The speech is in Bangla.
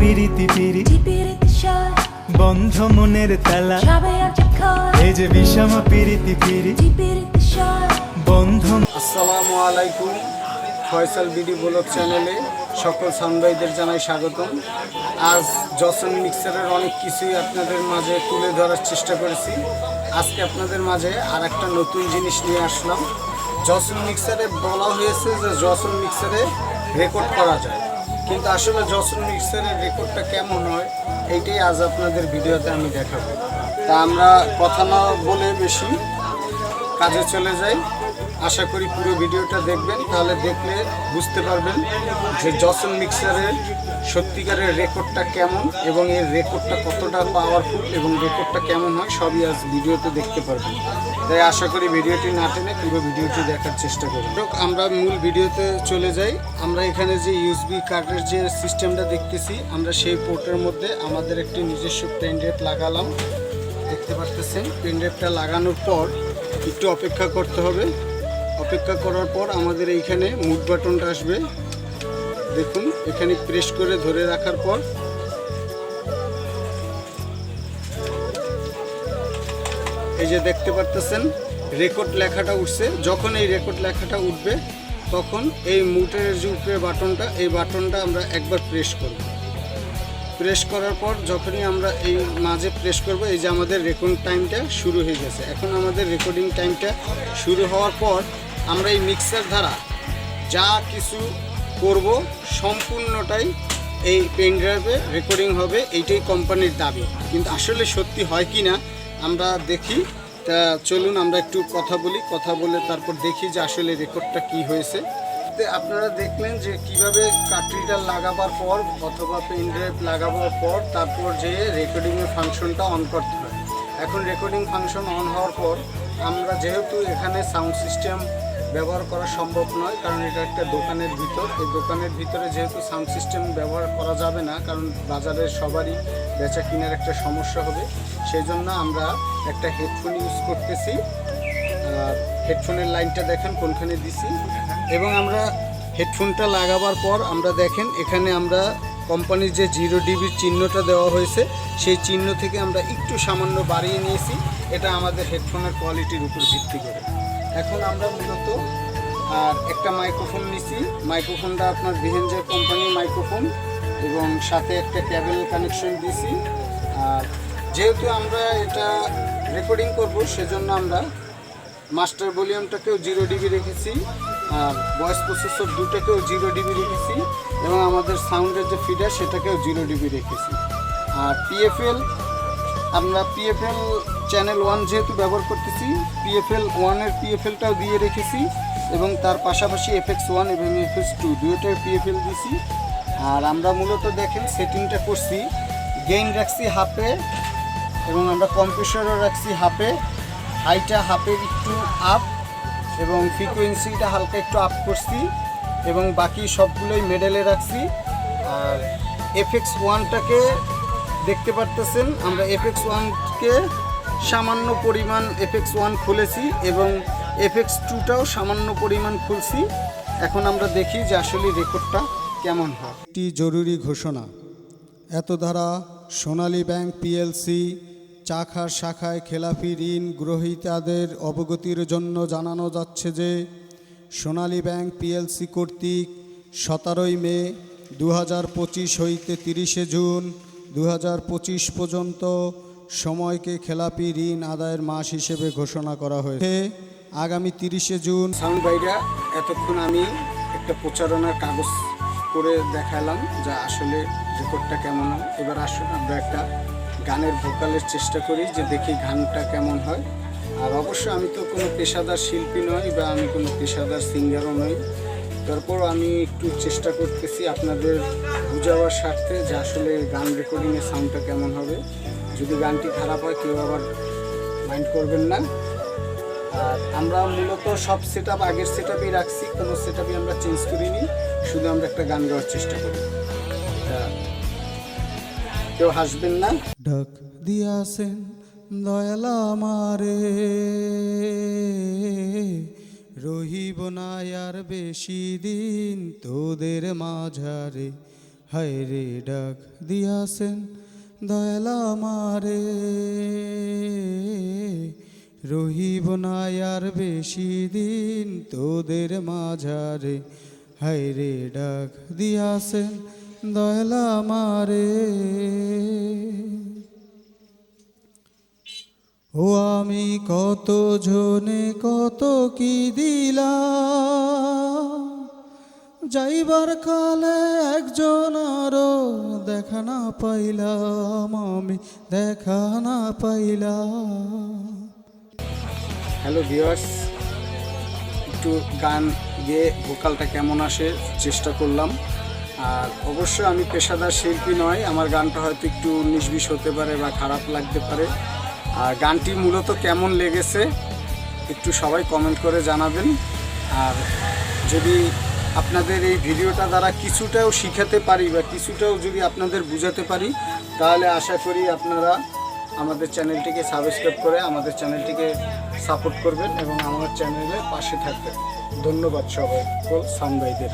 পিরিতি পিরি বন্ধ মনের তালা এই যে বিষম পিরিতি পিরি বন্ধ আসসালামু আলাইকুম। ফয়সাল বিডি ব্লগ চ্যানেলে সকল সাংবাদিকদের জানাই স্বাগতম। আজ জসন মিক্সারের অনেক কিছুই আপনাদের মাঝে তুলে ধরার চেষ্টা করেছি। আজকে আপনাদের মাঝে আর একটা নতুন জিনিস নিয়ে আসলাম। জসন মিক্সারে বলা হয়েছে যে জসন মিক্সারে রেকর্ড করা যায়। কিন্তু আসলে যশোর মিক্সারের রেকর্ডটা কেমন হয়, এইটাই আজ আপনাদের ভিডিওতে আমি দেখাবো। তা আমরা কথা না বলে বেশি কাজে চলে যাই। আশা করি পুরো ভিডিওটা দেখবেন তাহলে দেখলে বুঝতে পারবেন যে জসন মিক্সারের সত্যিকারের রেকর্ডটা কেমন এবং এর রেকর্ডটা কতটা পাওয়ারফুল এবং রেকর্ডটা কেমন হয় সবই আজ ভিডিওতে দেখতে পারবেন। তাই আশা করি ভিডিওটি না টেনে পুরো ভিডিওটি দেখার চেষ্টা হোক, আমরা মূল ভিডিওতে চলে যাই। আমরা এখানে যে ইউএসবি কার্ডের যে সিস্টেমটা দেখতেছি আমরা সেই পোর্টের মধ্যে আমাদের একটি নিজস্ব পেন ড্রাইভ লাগালাম। দেখতে পারতেছেন পেনড্রাইভটা লাগানোর পর একটু অপেক্ষা করতে হবে। অপেক্ষা করার পর আমাদের এইখানে মুড বাটনটা আসবে। দেখুন, এখানে প্রেস করে ধরে রাখার পর। এই যে দেখতে পারতেছেন, রেকর্ড লেখাটা উঠছে। যখন এই রেকর্ড লেখাটা উঠবে, তখন এই মুটের যে উপরে বাটনটা, এই বাটনটা আমরা একবার প্রেস করব। প্রেস করার পর যখনই আমরা এই মাঝে প্রেস করব, এই যে আমাদের রেকর্ড টাইমটা শুরু হয়ে গেছে। এখন আমাদের রেকর্ডিং টাইমটা শুরু হওয়ার পর আমরা এই মিক্সার দ্বারা যা কিছু করব সম্পূর্ণটাই এই পেন ড্রাইভে রেকর্ডিং হবে, এইটাই কোম্পানির দাবি। কিন্তু আসলে সত্যি হয় কি না, আমরা দেখি। তা চলুন আমরা একটু কথা বলি, কথা বলে তারপর দেখি যে আসলে রেকর্ডটা কি হয়েছে। আপনারা দেখলেন যে কীভাবে কাটরিটা লাগাবার পর অথবা পেন ড্রাইভ লাগাবার পর তারপর যে রেকর্ডিংয়ের ফাংশনটা অন করতে হয়। এখন রেকর্ডিং ফাংশন অন হওয়ার পর আমরা যেহেতু এখানে সাউন্ড সিস্টেম ব্যবহার করা সম্ভব নয়, কারণ এটা একটা দোকানের ভিতর। এই দোকানের ভিতরে যেহেতু সাউন্ড সিস্টেম ব্যবহার করা যাবে না, কারণ বাজারে সবারই বেচা কেনার একটা সমস্যা হবে। সেই জন্য আমরা একটা হেডফোন ইউজ করতেছি। হেডফোনের লাইনটা দেখেন, কোনখানে দিছি। এবং আমরা হেডফোনটা লাগাবার পর আমরা দেখেন, এখানে আমরা কোম্পানির যে জিরো ডিবির চিহ্নটা দেওয়া হয়েছে, সেই চিহ্ন থেকে আমরা একটু সামান্য বাড়িয়ে নিয়েছি। এটা আমাদের হেডফোনের কোয়ালিটির উপর ভিত্তি করে। এখন আমরা মূলত আর একটা মাইক্রোফোন নিছি। মাইক্রোফোনটা আপনার ভিহেঞ্জের কোম্পানির মাইক্রোফোন এবং সাথে একটা ক্যাবেল কানেকশন দিছি। আর যেহেতু আমরা এটা রেকর্ডিং করব, সেজন্য আমরা মাস্টার ভলিউমটাকেও জিরো ডিবি রেখেছি, আর ভয়েস প্রসেসর দুটাকেও জিরো ডিবি রেখেছি এবং আমাদের সাউন্ডের যে ফিডার সেটাকেও জিরো ডিবি রেখেছি। আর পিএফএল আমরা পিএফএল চ্যানেল ওয়ান যেহেতু ব্যবহার করতেছি পিএফএল ওয়ানের পিএফএলটাও দিয়ে রেখেছি এবং তার পাশাপাশি এফএক্স ওয়ান এবং এফএক্স টু দুটোর পিএফএল দিছি। আর আমরা মূলত দেখেন সেটিংটা করছি গেইন রাখছি হাফে এবং আমরা কম্পিউটারও রাখছি হাফে হাইটা হাফের একটু আপ এবং ফ্রিকোয়েন্সিটা হালকা একটু আপ করছি এবং বাকি সবগুলোই মেডেলে রাখছি। আর এফএক্স ওয়ানটাকে দেখতে পারতেছেন, আমরা এফএক্স ওয়ানকে সামান্য পরিমাণ এফএক্স ওয়ান খুলেছি এবং এফএক্স টুটাও সামান্য পরিমাণ খুলছি। এখন আমরা দেখি যে আসলে রেকর্ডটা কেমন হয়। একটি জরুরি ঘোষণা, এত ধারা সোনালী ব্যাংক পিএলসি চাখার শাখায় খেলাফি ঋণ গ্রহীতাদের অবগতির জন্য জানানো যাচ্ছে যে, সোনালী ব্যাংক পিএলসি কর্তৃক সতেরোই মে দু হাজার পঁচিশ হইতে তিরিশে জুন দু হাজার পঁচিশ পর্যন্ত সময়কে খেলাপি ঋণ আদায়ের মাস হিসেবে ঘোষণা করা হয়েছে। আগামী তিরিশে জুন সাউন্ড বাইরা, এতক্ষণ আমি একটা প্রচারণার কাগজ করে দেখালাম যা আসলে রেকর্ডটা কেমন হয়। এবার আসুন আমরা একটা গানের ভোকালের চেষ্টা করি যে দেখি গানটা কেমন হয়। আর অবশ্য আমি তো কোনো পেশাদার শিল্পী নই বা আমি কোনো পেশাদার সিঙ্গারও নই। তারপর আমি একটু চেষ্টা করতেছি আপনাদের বুঝাবার স্বার্থে যে আসলে গান রেকর্ডিংয়ের সাউন্ডটা কেমন হবে। যদি গানটি খারাপ হয়, কেউ আবার মাইন্ড করবেন না। আর আমরা মূলত সব সেট আগের সেট আপই রাখছি, কোনো সেট আমরা চেঞ্জ করিনি। শুধু আমরা একটা গান গাওয়ার চেষ্টা করি। কেউ হাসবেন না? ডাক দিয়াছেন দয়াল আমারে। রহিব না আর বেশি দিন তোদের মাঝারে। হায় রে ডাক দিয়াছেন দয়ালা মারে রহিব না আর বেশি দিন তোদের মাঝারে। হায় রে ডাক দিয়াছেন দয়ালা মারে ও আমি কত জনে কত কি দিলাম? যাইবার কালে একজন আরও দেখা না পাইলাম, আমি দেখা না পাইলাম। হ্যালো ভিউয়ার্স, একটু গান গেয়ে ভোকালটা কেমন আসে চেষ্টা করলাম। আর অবশ্যই আমি পেশাদার শিল্পী নয়, আমার গানটা হয়তো একটু বিশ হতে পারে বা খারাপ লাগতে পারে। আর গানটি মূলত কেমন লেগেছে একটু সবাই কমেন্ট করে জানাবেন। আর যদি আপনাদের এই ভিডিওটা দ্বারা কিছুটাও শিখাতে পারি বা কিছুটাও যদি আপনাদের বুঝাতে পারি, তাহলে আশা করি আপনারা আমাদের চ্যানেলটিকে সাবস্ক্রাইব করে আমাদের চ্যানেলটিকে সাপোর্ট করবেন এবং আমার চ্যানেলের পাশে থাকবেন। ধন্যবাদ সবাই সাউন্ড ভাইদের